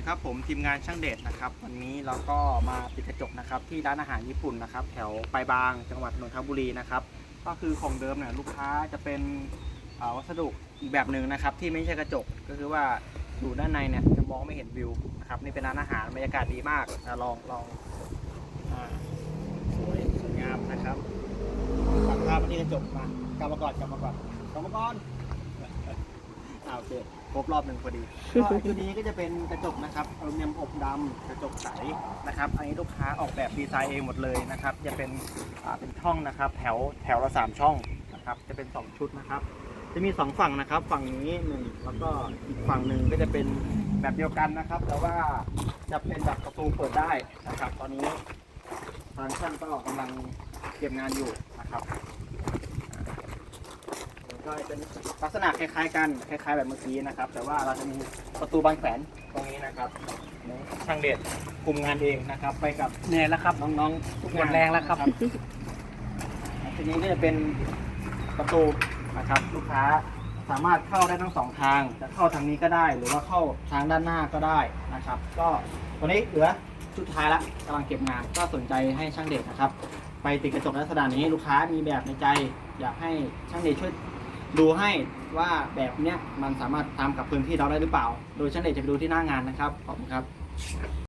ดีครับผมทีมงานช่างเดชนะครับ วันนี้เราก็มาติดกระจกนะครับ ที่ร้านอาหารญี่ปุ่นนะครับ แถวปลายบางจังหวัดนนทบุรีนะครับ ก็คือของเดิมเนี่ยลูกค้าจะเป็นวัสดุอีกแบบหนึ่งนะครับ ที่ไม่ใช่กระจกก็คือว่าอยู่ด้านในเนี่ยจะมองไม่เห็นวิวนะครับนี่เป็นร้านอาหารบรรยากาศดีมากอะลองลองอสวยสวยงามนะครับตัดภาพมาที่กระจกมากลับมาก่อนกลับมาก่อนกลับมาก่อนอ่าโอเค ครบรอบหนึ่งพอดีก็ชุดนี้ก็จะเป็นกระจกนะครับอลูมิเนียมอบดำกระจกใสนะครับ อันนี้ลูกค้าออกแบบดีไซน์เองหมดเลยนะครับ จะเป็นอ่าเป็นช่องนะครับ แถวแถวละสามช่องนะครับ จะเป็นสองชุดนะครับ จะมีสองฝั่งนะครับ ฝั่งนี้หนึ่งแล้วก็อีกฝั่งหนึ่งก็จะเป็นแบบเดียวกันนะครับ แต่ว่าจะเป็นแบบประตูเปิดได้นะครับ ตอนนี้ทางช่างก็กำลังเก็บงานอยู่นะครับ ก็เป็นลักษณะคล้ายๆกันคล้ายๆแบบเมื่อกี้นะครับ แต่ว่าเราจะมีประตูบานแขวนตรงนี้นะครับช่างเด็ดคุมงานเองนะครับ ไปกับเหนื่อยแล้วครับน้องๆทุกหมดแรงแล้วครับทีนี้ก็จะเป็นประตูนะครับลูกค้าสามารถเข้าได้ทั้งสองทางจะเข้าทางนี้ก็ได้ หรือว่าเข้าทางด้านหน้าก็ได้นะครับ ก็ตัวนี้เหลือชุดท้ายละกำลังเก็บงานก็สนใจให้ช่างเด็ดนะครับ ไปติดกระจกลักษณะนี้ลูกค้ามีแบบในใจ อยากให้ช่างเด็ดช่วย ดูให้ว่าแบบเนี้ยมันสามารถทำกับพื้นที่เราได้หรือเปล่า โดยช่างเด็ดจะไปดูที่หน้างานนะครับ ขอบคุณครับ